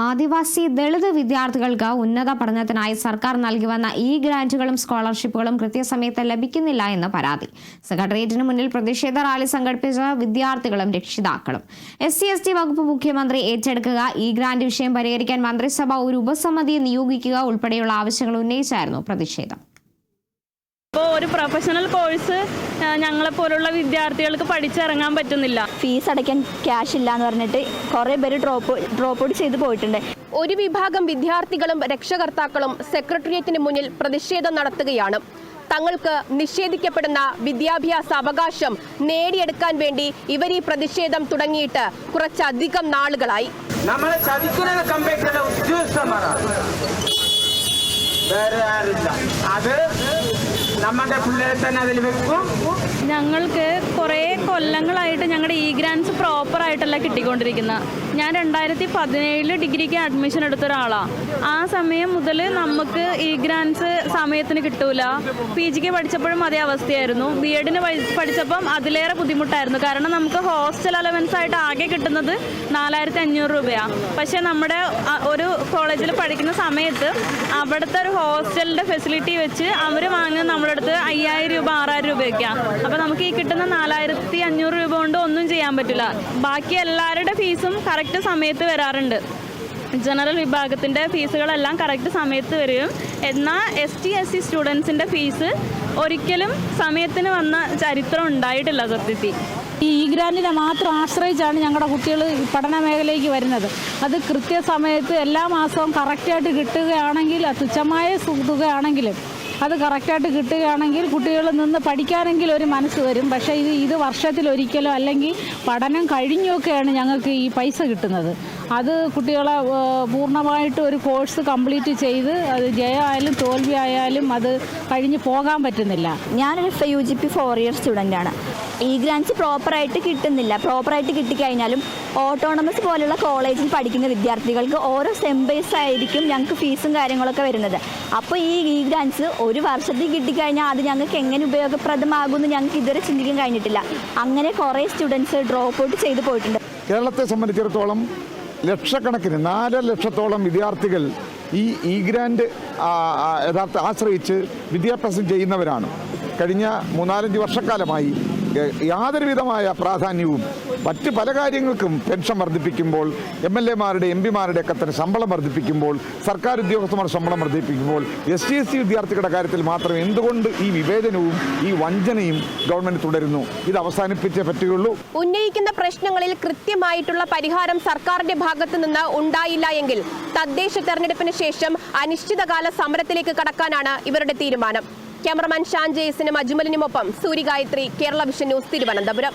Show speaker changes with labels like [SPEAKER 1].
[SPEAKER 1] ആദിവാസി ദളിത് വിദ്യാർത്ഥികൾക്ക് ഉന്നത പഠനത്തിനായി സർക്കാർ നൽകി വന്ന ഈ ഗ്രാന്റുകളും സ്കോളർഷിപ്പുകളും കൃത്യസമയത്ത് ലഭിക്കുന്നില്ല എന്ന് പരാതി. സെക്രട്ടേറിയറ്റിന് മുന്നിൽ പ്രതിഷേധ റാലി സംഘടിപ്പിച്ച വിദ്യാർത്ഥികളും രക്ഷിതാക്കളും. എസ് സി എസ് ടി വകുപ്പ് മുഖ്യമന്ത്രി ഏറ്റെടുക്കുക ഈ ഗ്രാന്റ് വിഷയം പരിഹരിക്കാൻ മന്ത്രിസഭ ഒരു ഉപസമിതിയെ നിയോഗിക്കുക ഉൾപ്പെടെയുള്ള ആവശ്യങ്ങൾ ഉന്നയിച്ചായിരുന്നു പ്രതിഷേധം.
[SPEAKER 2] ഇപ്പോൾ ഒരു പ്രൊഫഷണൽ കോഴ്സ് ഞങ്ങളെപ്പോലുള്ള വിദ്യാർത്ഥികൾക്ക് പഠിച്ചിറങ്ങാൻ പറ്റുന്നില്ല.
[SPEAKER 3] ഫീസ് അടയ്ക്കാൻ ക്യാഷ് ഇല്ല എന്ന് പറഞ്ഞിട്ട് കുറേ പേര് ഡ്രോപ്പ് ഡ്രോപ്പ് ഔട്ട് ചെയ്ത് പോയിട്ടുണ്ട്.
[SPEAKER 4] ഒരു വിഭാഗം വിദ്യാർത്ഥികളും രക്ഷകർത്താക്കളും സെക്രട്ടേറിയറ്റിന് മുന്നിൽ പ്രതിഷേധം നടത്തുകയാണ്. തങ്ങൾക്ക് നിഷേധിക്കപ്പെടുന്ന വിദ്യാഭ്യാസ അവകാശം നേടിയെടുക്കാൻ വേണ്ടി ഇവർ ഈ പ്രതിഷേധം തുടങ്ങിയിട്ട് കുറച്ചധികം നാളുകളായി.
[SPEAKER 5] നമ്മളെ ചതിക്കുന്നത് കമ്പനി ചില ഉദ്യോഗസ്ഥന്മാരാണ്. വേറെ ആരില്ല അത് നമ്മുടെ പിള്ളേരെ തന്നെ അതിൽ വെക്കും.
[SPEAKER 2] ഞങ്ങൾക്ക് കുറേ കൊല്ലങ്ങളായിട്ട് ഞങ്ങളുടെ ഇ ഗ്രാൻസ് പ്രോപ്പർ ആയിട്ടല്ല കിട്ടിക്കൊണ്ടിരിക്കുന്നത് ഞാൻ രണ്ടായിരത്തി പതിനേഴിൽ ഡിഗ്രിക്ക് അഡ്മിഷൻ എടുത്ത ഒരാളാണ് ആ സമയം മുതൽ നമുക്ക് ഇ ഗ്രാൻസ് സമയത്തിന് കിട്ടൂല. പി ജിക്ക് പഠിച്ചപ്പോഴും അതേ അവസ്ഥയായിരുന്നു. ബി എഡിന് പഠിച്ചപ്പം അതിലേറെ ബുദ്ധിമുട്ടായിരുന്നു. കാരണം നമുക്ക് ഹോസ്റ്റൽ അലവൻസ് ആയിട്ട് ആകെ കിട്ടുന്നത് നാലായിരത്തി അഞ്ഞൂറ് രൂപയാണ് പക്ഷേ നമ്മുടെ ഒരു കോളേജിൽ പഠിക്കുന്ന സമയത്ത് അവിടുത്തെ ഒരു ഹോസ്റ്റലിന്റെ ഫെസിലിറ്റി വെച്ച് അവർ വാങ്ങുന്ന നമ്മുടെ അടുത്ത് അയ്യായിരം രൂപ ആറായിരം രൂപയൊക്കെയാണ് അപ്പോൾ നമുക്ക് ഈ കിട്ടുന്ന നാലായിരത്തി അഞ്ഞൂറ് രൂപ കൊണ്ട് ഒന്നും ചെയ്യാൻ പറ്റില്ല. ബാക്കി എല്ലാവരുടെ ഫീസും കറക്റ്റ് സമയത്ത് വരാറുണ്ട്. ജനറൽ വിഭാഗത്തിന്റെ ഫീസുകളെല്ലാം കറക്റ്റ് സമയത്ത് വരും. എന്നാൽ എസ് ടി എസ് സി സ്റ്റുഡൻസിന്റെ ഫീസ് ഒരിക്കലും സമയത്തിന് വന്ന ചരിത്രം ഉണ്ടായിട്ടില്ല സത്യത്തിൽ.
[SPEAKER 6] ഈ ഇ ഗ്രാൻഡിനെ മാത്രം ആശ്രയിച്ചാണ് ഞങ്ങളുടെ കുട്ടികൾ പഠന മേഖലയ്ക്ക് വരുന്നത്. അത് കൃത്യസമയത്ത് എല്ലാ മാസവും കറക്റ്റായിട്ട് കിട്ടുകയാണെങ്കിൽ തുച്ഛമായ തുകയാണെങ്കിലും അത് കറക്റ്റായിട്ട് കിട്ടുകയാണെങ്കിൽ കുട്ടികൾ നിന്ന് പഠിക്കാനെങ്കിൽ ഒരു മനസ്സ് വരും. പക്ഷേ ഇത് ഇത് വർഷത്തിലൊരിക്കലോ അല്ലെങ്കിൽ പഠനം കഴിഞ്ഞൊക്കെയാണ് ഞങ്ങൾക്ക് ഈ പൈസ കിട്ടുന്നത്. അത് കുട്ടികളെ പൂർണമായിട്ട് ഒരു കോഴ്സ് കംപ്ലീറ്റ് ചെയ്ത് അത് ജയമായാലും തോൽവി ആയാലും അത് കഴിഞ്ഞ് പോകാൻ പറ്റുന്നില്ല.
[SPEAKER 3] ഞാനൊരു U G P four year student ആണ്. ഈ ഗ്രാൻസ് പ്രോപ്പറായിട്ട് കിട്ടുന്നില്ല. പ്രോപ്പറായിട്ട് കിട്ടിക്കഴിഞ്ഞാലും ഓട്ടോണമസ് പോലുള്ള കോളേജിൽ പഠിക്കുന്ന വിദ്യാർത്ഥികൾക്ക് ഓരോ സെം ബേസ് ആയിരിക്കും ഞങ്ങൾക്ക് ഫീസും കാര്യങ്ങളൊക്കെ വരുന്നത്. അപ്പോൾ ഈ ഈ ഗ്രാൻസ് ഒരു വർഷത്തിൽ കിട്ടിക്കഴിഞ്ഞാൽ അത് ഞങ്ങൾക്ക് എങ്ങനെ ഉപയോഗപ്രദമാകുമെന്ന് ഞങ്ങൾക്ക് ഇതുവരെ ചിന്തിക്കാൻ കഴിഞ്ഞിട്ടില്ല. അങ്ങനെ കുറേ സ്റ്റുഡൻസ് ഡ്രോപ്പ് ഔട്ട് ചെയ്ത് പോയിട്ടുണ്ട്.
[SPEAKER 7] കേരളത്തെ സംബന്ധിച്ചിടത്തോളം ലക്ഷക്കണക്കിന് നാല് ലക്ഷത്തോളം വിദ്യാർത്ഥികൾ ഈ ഇ ഗ്രാൻഡ് ആ, ആ, യഥാർത്ഥ ആശ്രയിച്ച് വിദ്യാഭ്യാസം ചെയ്യുന്നവരാണ്. കഴിഞ്ഞ മൂന്നാലഞ്ച് വർഷക്കാലമായി എ, യാതൊരുവിധമായ പ്രാധാന്യവും മറ്റ് പല കാര്യങ്ങൾക്കും പെൻഷൻ വർദ്ധിപ്പിക്കുമ്പോൾ എം എൽ എമാരുടെ എം പിമാരുടെ ഒക്കെ തന്നെ ശമ്പളം വർദ്ധിപ്പിക്കുമ്പോൾ സർക്കാർ ഉദ്യോഗസ്ഥന്മാരുടെ ശമ്പളം വർദ്ധിപ്പിക്കുമ്പോൾ എസ് ടി എസ് സി വിദ്യാർത്ഥികളുടെ കാര്യത്തിൽ മാത്രം എന്തുകൊണ്ട് ഈ വിവേചനവും ഈ വഞ്ചനയും ഗവൺമെന്റ് തുടരുന്നു? ഇത് അവസാനിപ്പിച്ചേ പറ്റുകയുള്ളൂ.
[SPEAKER 4] ഉന്നയിക്കുന്ന പ്രശ്നങ്ങളിൽ കൃത്യമായിട്ടുള്ള പരിഹാരം സർക്കാരിന്റെ ഭാഗത്തു നിന്ന് ഉണ്ടായില്ല എങ്കിൽ തദ്ദേശ തെരഞ്ഞെടുപ്പിന് ശേഷം അനിശ്ചിതകാല സമരത്തിലേക്ക് കടക്കാനാണ് ഇവരുടെ തീരുമാനം. ക്യാമറമാൻ ഷാൻ ജെയ്സിനും അജ്മലിനുമൊപ്പം സൂര്യഗായത്രി കേരള വിഷൻ ന്യൂസ് തിരുവനന്തപുരം.